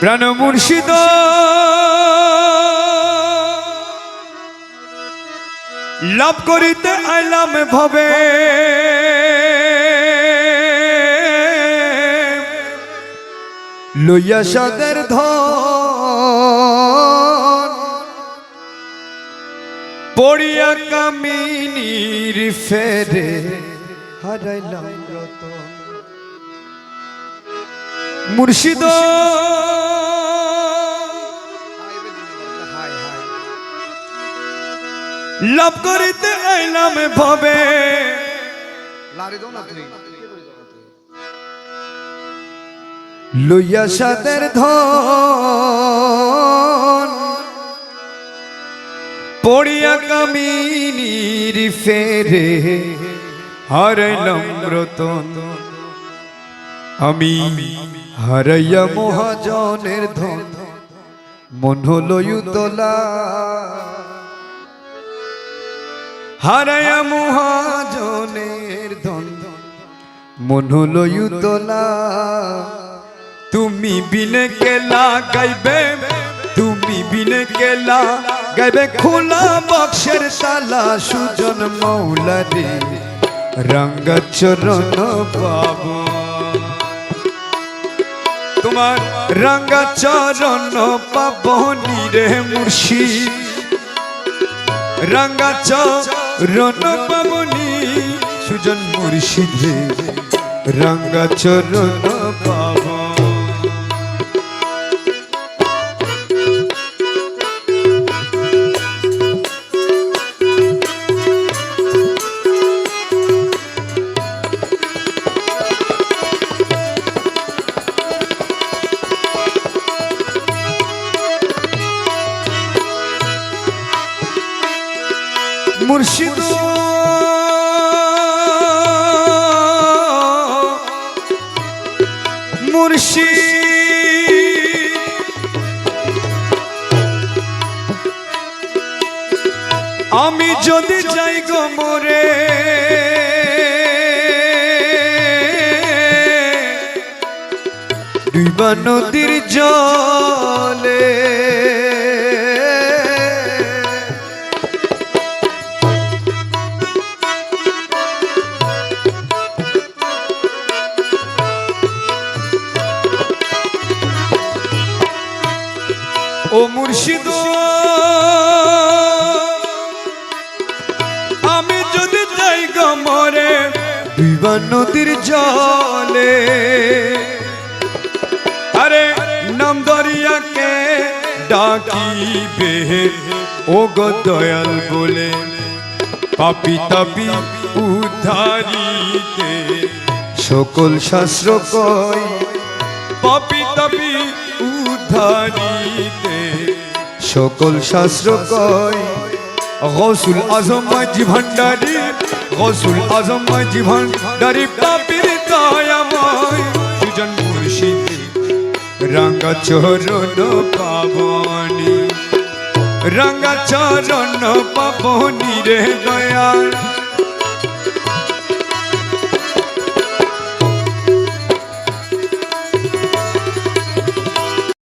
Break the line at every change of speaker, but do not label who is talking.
প্রাণ মুর্শিদ। লাভ করিতে আইলাম ভবে। লইয়া সাদের ধন। পড়িয়া কামিনীর ফেরে হারাইলাম রতন মুর্শিদ। লাভ করিতে আইলাম ভবে। লইয়া সাদের ধন পড়িয়া কামিনীর ফেরে। হারাইলাম রতন আমি হারাইয়া মহাজনের ধন। মন হলো হারাইয়া মহাজনের ধন। মন হলো ইউতলা তুমি বিনে কেলা গাইবে, তুমি বিনে কেলা গাইবে। খোলা বক্সের তালা সুজন মৌলারে রঙ্গচরণ বাবু তোমার রঙ্গচরণ পাবনি রে মুর্শিদ। রঙ্গচরণ পাবনি সুজন রঙ্গা চরণ রঙ্গচরণ মুর্শিদ। মুর্শিদ। আমি যদি যাই গো মোরে দুইবা নদীর জলে। ও মুর্শিদ। আমি যদি যাই গো মরে বিবা নদীর জলে। আরে নাম দরিয়াকে ডাকিবে ও গো দয়াল বলে। পাপি তাপি উদ্ধারিতে সকল শাস্ত্র কয়, পাপি তাপি উদ্ধারিতে। সকল শাস্ত্র কয়, গৌসুল আজম মাঝি ভান্ডারি গৌসুল আজম মাঝি ভান্ডারি পাপির দয়াময় সুজন রাঙ্গা চরণ পাবনি, রাঙ্গা চরণ পাবনি রে দয়াল।